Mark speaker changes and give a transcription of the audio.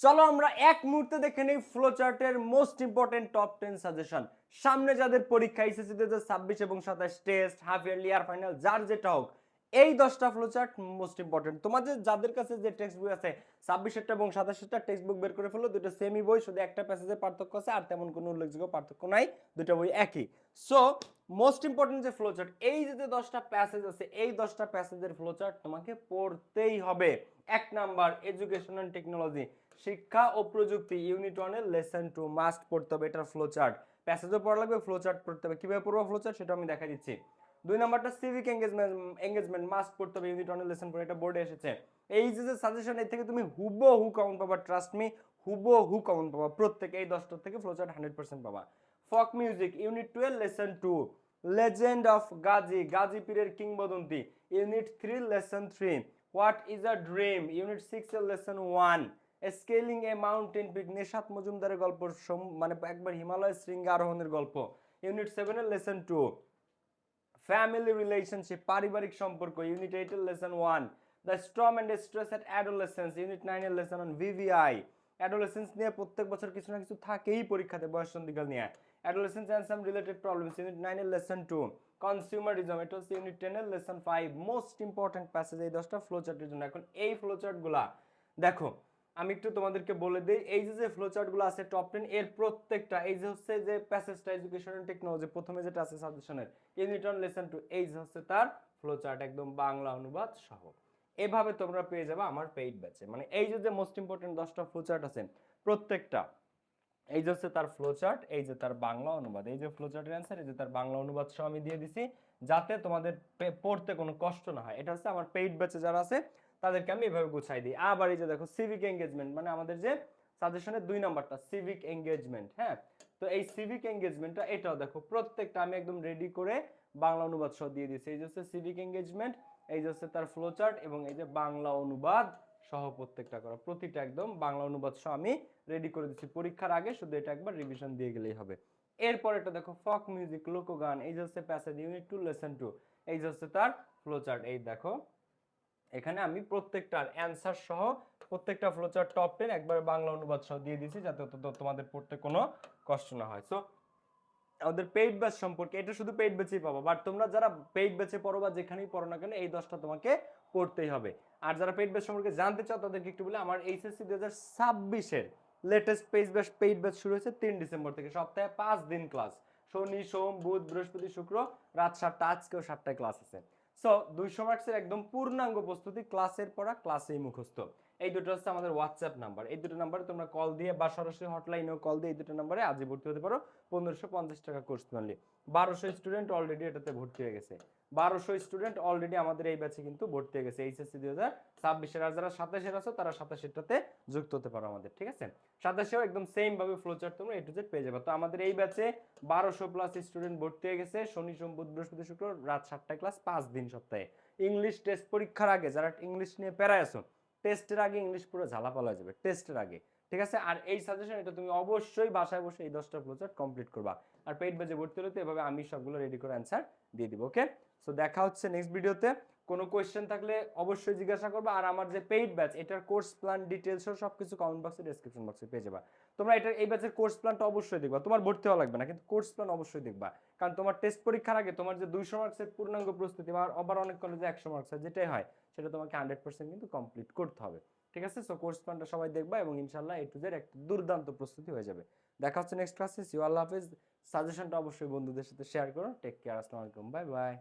Speaker 1: চলো আমরা এক মুহূর্তে দেখে নিই ফ্লো চার্টের most important top ten suggestion সামনে যাদের পরীক্ষা এসেছে দু ছাব্বিশ এবং সাতাশ টেস্ট হাফ ইয়ারলি আর ফাইনাল যার যেটা হোক এই দশটা ফ্লো চার্ট মোস্ট ইম্পর্টেন্ট তোমাদের, যাদের কাছে যে টেক্সট বই আছে, ছাব্বিশেরটা এবং সাতাশেরটা টেক্সট বুক বের করে ফেলো দুটো সেমি বই, শুধু একটা প্যাসেজের পার্থক্য আছে, আর তেমন কোনো উল্লেখযোগ্য পার্থক্য নাই দুটো বই একই। সো মোস্ট ইম্পর্টেন্ট যে ফ্লো চার্ট এই যে দশটা প্যাসেজ আছে, এই দশটা প্যাসেজের ফ্লো চার্ট তোমাকে পড়তেই হবে। এক নাম্বার এডুকেশন অ্যান্ড টেকনোলজি শিক্ষা ও প্রযুক্তি ইউনিট ওয়ানের লেসন টু মাস্ট পড়তে হবে এটার ফ্লো চার্ট প্যাসেজও পড়া লাগবে ফ্লো চার্ট পড়তে হবে। কীভাবে পড়ব ফ্লো চার্ট সেটা আমি দেখা দিচ্ছি। দুই নাম্বারটা সিভিক এঙ্গেজমেন্ট এঙ্গেজমেন্ট মাস্ট পড়তে হবে ইউনিট ওয়ানের লেসন পড়ে, এটা বোর্ডে এসেছে। এই যে যে সাজেশন এর থেকে তুমি হুবো হু কাউন্ট পাবা ট্রাস্ট মি হুবো হু কাউন্ট পাবা, প্রত্যেক এই দশটার থেকে ফ্লো চার্ট হান্ড্রেড পার্সেন্ট পাবা folk music unit twelve lesson two legend of Gazi Gazi পীরের কিংবদন্তি unit three lesson three what is a dream unit six এর lesson one scaling a mountain peak Neshat মজুমদারের গল্প মানে একবার হিমালয় শৃঙ্গে আরোহণের গল্প ইউনিট সেভেনের লেসন টু ফ্যামিলি রিলেশনশিপ পারিবারিক সম্পর্ক ইউনিট এইটের lesson one the storm and stress at adolescence unit নাইনের লেসন অন ভিভিআই অ্যাডোলেসেন্স নিয়ে প্রত্যেক বছর কিছু না কিছু থাকেই পরীক্ষাতে বয়স সন্ধিকাল নিয়ে। Adolescence and some related problems unit নাইনের লেসন টু কনজিউমারিজম এটা হচ্ছে ইউনিট টেনের lesson five most important passage এই দশটা ফ্লো চার্টের জন্য। এখন এই ফ্লো চার্টগুলা দেখো আমি একটু তোমাদেরকে বলে দিই, এই যে যে ফ্লো চার্টগুলো আছে টপ টেন এর প্রত্যেকটা, এই যে হচ্ছে যে প্যাসেজটা এডুকেশন এন্ড টেকনোলজি প্রথমে যেটা আছে সাজেশনের ইউনিট অন লেসন টু এই যে হচ্ছে তার ফ্লো চার্ট একদম বাংলা অনুবাদ সহ। এভাবে তোমরা পেয়ে যাবে আমার পেইড ব্যাচে মানে এই যে যে মোস্ট ইম্পর্টেন্ট দশটা ফ্লো চার্ট আছে, প্রত্যেকটা, এই যে হচ্ছে তার ফ্লো চার্ট এই যে তার বাংলা অনুবাদ, এই যে ফ্লো চার্টের অ্যান্সার এই যে তার বাংলা অনুবাদ সহ আমি দিয়ে দিছি, যাতে তোমাদের পড়তে কোনো কষ্ট না হয়। এটা হচ্ছে আমার পেইড ব্যাচে যারা আছে তাদেরকে আমি এভাবে গুছাই দিই। আবার এই যে দেখো সিভিক এঙ্গেজমেন্ট মানে আমাদের যে সাজেশনের দুই নাম্বারটা সিভিক এঙ্গেজমেন্ট হ্যাঁ? তো এই সিভিক এঙ্গেজমেন্টটা এটাও দেখো, প্রত্যেকটা আমি একদম রেডি করে বাংলা অনুবাদ সহ দিয়ে দিয়েছি। এই যে হচ্ছে সিভিক এঙ্গেজমেন্ট এই যে হচ্ছে তার ফ্লো চার্ট এবং এই যে বাংলা অনুবাদ সহ প্রত্যেকটা করা। প্রতিটা একদম বাংলা অনুবাদ সহ আমি রেডি করে দিচ্ছি পরীক্ষার আগে শুধু এটা একবার রিভিশন দিয়ে গেলেই হবে। এরপর এটা দেখো ফক মিউজিক লোকগান, এই যে হচ্ছে passage unit two lesson two এই যে হচ্ছে তার ফ্লো চার্ট এই দেখো। এখানে আমি প্রত্যেকটার অ্যান্সার সহ প্রত্যেকটা ফ্লোচার টপ টেন একবারে বাংলা অনুবাদ সহ দিয়ে দিয়েছি যাতে তোমাদের পড়তে কোনো কষ্ট না হয়। সো আমাদের পেইড ব্যাচ সম্পর্কে, এটা শুধু পেইড ব্যাচেই পাবো বাট তোমরা যারা পেইড ব্যাচে পড়ো বা যেখানেই পড়ো না কেন, এই দশটা তোমাকে পড়তেই হবে। আর যারা পেইড ব্যাচ সম্পর্কে জানতে চাও, তাদেরকে একটু বলে, আমার এইচএসসি দু হাজার ছাব্বিশের latest paid batch paid batch শুরু হয়েছে তিন ডিসেম্বর থেকে, সপ্তাহে পাঁচ দিন ক্লাস শনি, সোম, বুধ, বৃহস্পতি, শুক্র, রাত সাতটা, আজকেও সাতটায় ক্লাস আছে। সো দুইশো মার্কসের একদম পূর্ণাঙ্গ প্রস্তুতি ক্লাসের পড়া ক্লাসেই মুখস্থ। এই দুটো হচ্ছে আমাদের হোয়াটসঅ্যাপ নাম্বার এই দুটো নাম্বারে তোমরা কল দিয়ে বা সরাসরি হটলাইনেও কল দিয়ে এই দুটো নাম্বারে আজই ভর্তি হতে পারো পনেরোশো পঞ্চাশ টাকা কোর্স মানলি বারোশো স্টুডেন্ট অলরেডি এটাতে ভর্তি হয়ে গেছে। বারোশো স্টুডেন্ট অলরেডি আমাদের এই ব্যাচে কিন্তু ভর্তি হয়ে গেছে। এইচএসসি দুই হাজার ছাব্বিশের আর যারা সাতাশের আছো, তারা সাতাশেরটাতে যুক্ত হতে পারো আমাদের, ঠিক আছে? সাতাশেও একদম সেম ভাবে ফ্লোচার্ট তোমরা এ টু জেড পেয়ে যাবে। তো আমাদের এই ব্যাচে বারোশো প্লাস স্টুডেন্ট ভর্তি হয়ে গেছে। শনি, সোম, বুধ, বৃহস্পতি, শুক্র, রাত সাতটায় ক্লাস পাঁচ দিন সপ্তাহে। ইংলিশ টেস্ট পরীক্ষার আগে, যারা ইংলিশ নিয়ে প্যারায় আছো টেস্টের আগে ইংলিশ পুরো ঝালাপালা হয়ে যাবে। টেস্টের আগে। ঠিক আছে? আর এই সাজেশন এটা তুমি অবশ্যই বাসায় বসে এই দশটা ফ্লোচার্ট কমপ্লিট করবা। আর পেইড বাজে ভর্তি হলে তো এভাবে আমি সবগুলো রেডি করে অ্যান্সার দিয়ে দিব ওকে সো দেখা হচ্ছে নেক্সট ভিডিওতে কোনো কোয়েশ্চেন থাকলে অবশ্যই জিজ্ঞাসা করবা। আর আমার যে পেইড ব্যাচ এটার কোর্স প্ল্যান ডিটেলস সব কিছু কমেন্ট বক্সে ডেসক্রিপশন বক্সে পেয়ে যাবা। তোমরা এটা এই ব্যাচের কোর্স প্ল্যানটা অবশ্যই দেখবা। তোমার ভর্তি হওয়া লাগবে না, কিন্তু কোর্স প্ল্যান অবশ্যই দেখবা। কারণ তোমার টেস্ট পরীক্ষার আগে তোমার যে দুইশো মার্কসের পূর্ণাঙ্গ প্রস্তুতি বা আবার অনেক কলেজে একশো মার্কস হয়, যেটাই হয়, সেটা তোমাকে হান্ড্রেড পার্সেন্ট কিন্তু কমপ্লিট করতে হবে। ঠিক আছে? সো কোর্স প্ল্যানটা সবাই দেখবা এবং ইনশাল্লাহ এ টু জেড একটা দুর্দান্ত প্রস্তুতি হয়ে যাবে। দেখা হচ্ছে নেক্সট ক্লাসে সিও আল্লাহ হাফেজ। সাজেশনটা অবশ্যই বন্ধুদের সাথে শেয়ার করো। টেক কেয়ার আসসালামু আলাইকুম। Bye bye